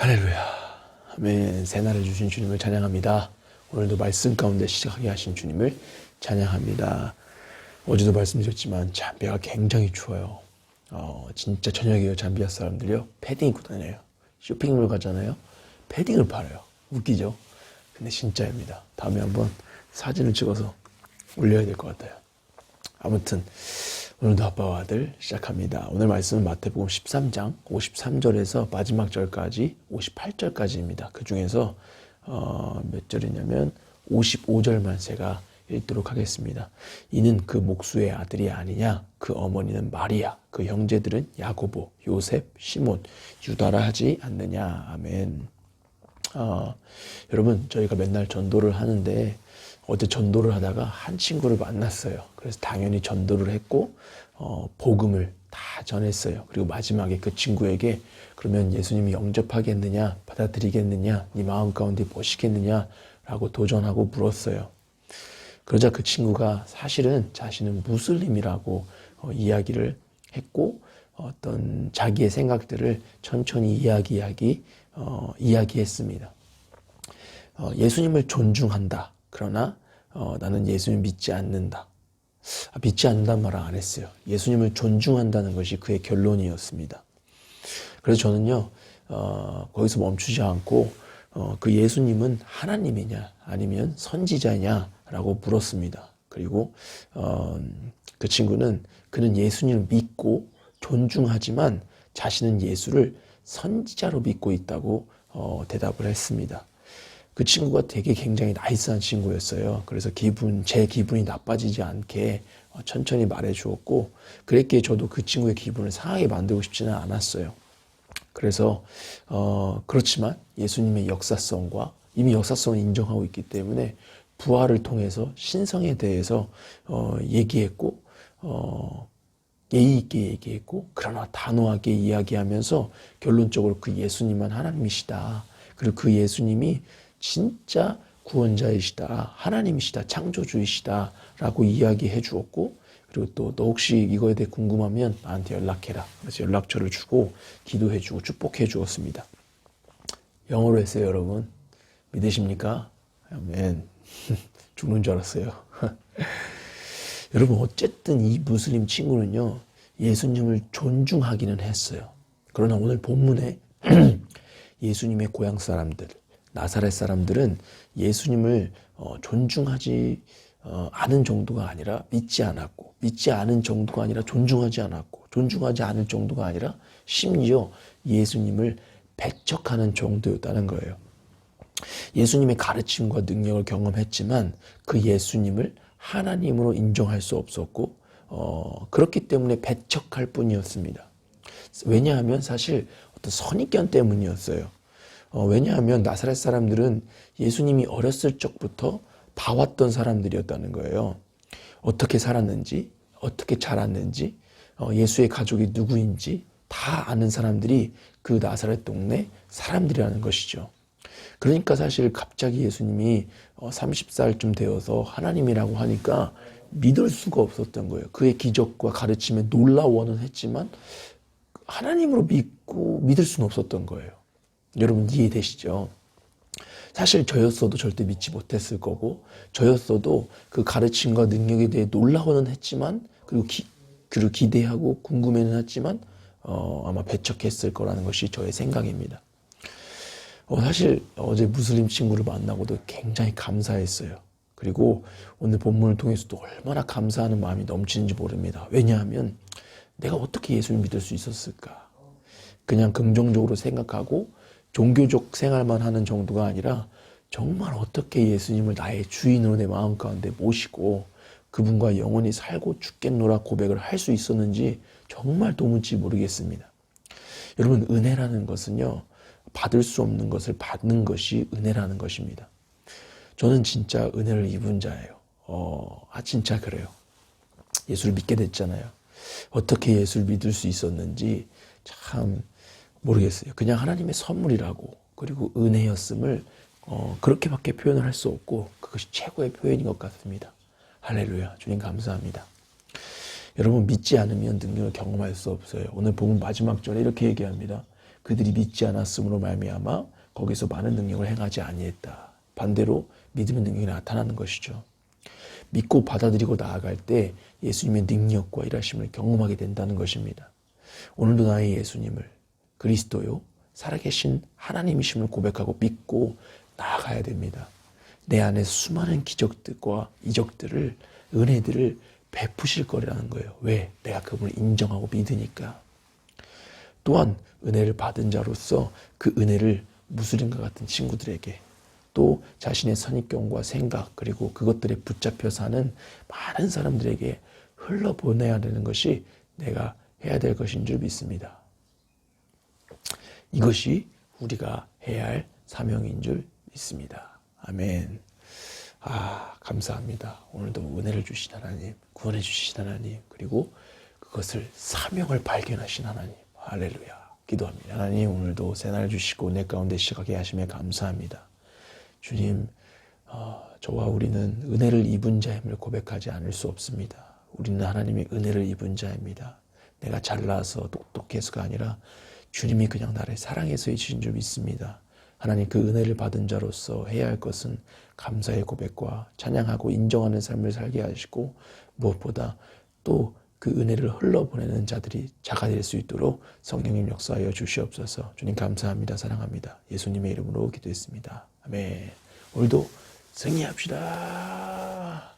할렐루야. 아멘. 새날을 주신 주님을 찬양합니다. 오늘도 말씀 가운데 시작하게 하신 주님을 찬양합니다. 어제도 말씀드렸지만 잠비아가 굉장히 추워요. 어, 진짜 저녁에 잠비아 사람들이요. 패딩 입고 다녀요. 쇼핑몰 가잖아요. 패딩을 팔아요. 웃기죠? 근데 진짜입니다. 다음에 한번 사진을 찍어서 올려야 될 것 같아요. 아무튼 오늘도 아빠와 아들 시작합니다. 오늘 말씀은 마태복음 13장 53절에서 마지막 절까지 58절까지입니다. 그 중에서 어, 몇 절이냐면 55절만 제가 읽도록 하겠습니다. 이는 그 목수의 아들이 아니냐? 그 어머니는 마리아, 그 형제들은 야고보, 요셉, 시몬, 유다라 하지 않느냐? 아멘. 어, 여러분 저희가 맨날 전도를 하는데 어제 전도를 하다가 한 친구를 만났어요. 그래서 당연히 전도를 했고 어, 복음을 다 전했어요. 그리고 마지막에 그 친구에게 그러면 예수님이 영접하겠느냐, 받아들이겠느냐, 네 마음 가운데 보시겠느냐라고 도전하고 물었어요. 그러자 그 친구가 사실은 자신은 무슬림이라고 어, 이야기를 했고 어떤 자기의 생각들을 천천히 이야기 이야기 어, 이야기했습니다. 어, 예수님을 존중한다. 그러나 어, 나는 예수님 믿지 않는다. 아, 믿지 않는다는 말을 안 했어요. 예수님을 존중한다는 것이 그의 결론이었습니다. 그래서 저는요, 어, 거기서 멈추지 않고, 어, 그 예수님은 하나님이냐, 아니면 선지자냐라고 물었습니다. 그리고, 어, 그 친구는 그는 예수님을 믿고 존중하지만 자신은 예수를 선지자로 믿고 있다고 어, 대답을 했습니다. 그 친구가 되게 굉장히 나이스한 친구였어요. 그래서 기분, 제 기분이 나빠지지 않게 어, 천천히 말해 주었고, 그랬기에 저도 그 친구의 기분을 상하게 만들고 싶지는 않았어요. 그래서, 어, 그렇지만 예수님의 역사성과 이미 역사성을 인정하고 있기 때문에 부활을 통해서 신성에 대해서, 어, 얘기했고, 어, 예의 있게 얘기했고, 그러나 단호하게 이야기하면서 결론적으로 그 예수님은 하나님이시다. 그리고 그 예수님이 진짜 구원자이시다. 하나님이시다. 창조주이시다. 라고 이야기해 주었고, 그리고 또 너 혹시 이거에 대해 궁금하면 나한테 연락해라. 그래서 연락처를 주고 기도해 주고 축복해 주었습니다. 영어로 했어요, 여러분. 믿으십니까? 아멘. 죽는 줄 알았어요. 여러분, 어쨌든 이 무슬림 친구는요, 예수님을 존중하기는 했어요. 그러나 오늘 본문에 예수님의 고향 사람들, 나사렛 사람들은 예수님을 어, 존중하지 어, 않은 정도가 아니라 믿지 않았고, 믿지 않은 정도가 아니라 존중하지 않았고, 존중하지 않을 정도가 아니라 심지어 예수님을 배척하는 정도였다는 거예요. 예수님의 가르침과 능력을 경험했지만 그 예수님을 하나님으로 인정할 수 없었고, 어, 그렇기 때문에 배척할 뿐이었습니다. 왜냐하면 사실 어떤 선입견 때문이었어요. 어, 왜냐하면 나사렛 사람들은 예수님이 어렸을 적부터 봐왔던 사람들이었다는 거예요. 어떻게 살았는지, 어떻게 자랐는지, 어, 예수의 가족이 누구인지 다 아는 사람들이 그 나사렛 동네 사람들이라는 것이죠. 그러니까 사실 갑자기 예수님이 30살쯤 되어서 하나님이라고 하니까 믿을 수가 없었던 거예요. 그의 기적과 가르침에 놀라워는 했지만 하나님으로 믿고 믿을 수는 없었던 거예요. 여러분 이해되시죠? 사실 저였어도 절대 믿지 못했을 거고 저였어도 그 가르침과 능력에 대해 놀라워는 했지만 그리고 기, 그리고 기대하고 궁금해는 했지만 어, 아마 배척했을 거라는 것이 저의 생각입니다. 어, 사실 어제 무슬림 친구를 만나고도 굉장히 감사했어요. 그리고 오늘 본문을 통해서도 얼마나 감사하는 마음이 넘치는지 모릅니다. 왜냐하면 내가 어떻게 예수를 믿을 수 있었을까? 그냥 긍정적으로 생각하고 종교적 생활만 하는 정도가 아니라 정말 어떻게 예수님을 나의 주인으로 내 마음 가운데 모시고 그분과 영원히 살고 죽겠노라 고백을 할 수 있었는지 정말 도무지 모르겠습니다. 여러분, 은혜라는 것은요, 받을 수 없는 것을 받는 것이 은혜라는 것입니다. 저는 진짜 은혜를 입은 자예요. 어, 아, 진짜 그래요. 예수를 믿게 됐잖아요. 어떻게 예수를 믿을 수 있었는지 참 모르겠어요. 그냥 하나님의 선물이라고 그리고 은혜였음을 어, 그렇게밖에 표현을 할 수 없고 그것이 최고의 표현인 것 같습니다. 할렐루야. 주님 감사합니다. 여러분 믿지 않으면 능력을 경험할 수 없어요. 오늘 보면 마지막 절에 이렇게 얘기합니다. 그들이 믿지 않았으므로 말미암아 거기서 많은 능력을 행하지 아니했다. 반대로 믿음의 능력이 나타나는 것이죠. 믿고 받아들이고 나아갈 때 예수님의 능력과 일하심을 경험하게 된다는 것입니다. 오늘도 나의 예수님을 그리스도요 살아계신 하나님이심을 고백하고 믿고 나아가야 됩니다. 내 안에 수많은 기적들과 이적들을 은혜들을 베푸실 거라는 거예요. 왜? 내가 그분을 인정하고 믿으니까. 또한 은혜를 받은 자로서 그 은혜를 무술인과 같은 친구들에게 또 자신의 선입견과 생각 그리고 그것들에 붙잡혀 사는 많은 사람들에게 흘러보내야 되는 것이 내가 해야 될 것인 줄 믿습니다. 이것이 우리가 해야 할 사명인 줄 믿습니다. 아멘. 아, 감사합니다. 오늘도 은혜를 주신 하나님, 구원해 주신 하나님, 그리고 그것을 사명을 발견하신 하나님. 할렐루야. 기도합니다. 하나님, 오늘도 새날 주시고 내 가운데 시각하게 하심에 감사합니다. 주님, 어, 저와 우리는 은혜를 입은 자임을 고백하지 않을 수 없습니다. 우리는 하나님의 은혜를 입은 자입니다. 내가 잘나서 똑똑해서가 아니라 주님이 그냥 나를 사랑해서 해주신 줄 믿습니다. 하나님 그 은혜를 받은 자로서 해야 할 것은 감사의 고백과 찬양하고 인정하는 삶을 살게 하시고 무엇보다 또 그 은혜를 흘러보내는 자들이 자가 될 수 있도록 성령님 역사하여 주시옵소서. 주님 감사합니다. 사랑합니다. 예수님의 이름으로 기도했습니다. 아멘. 오늘도 승리합시다.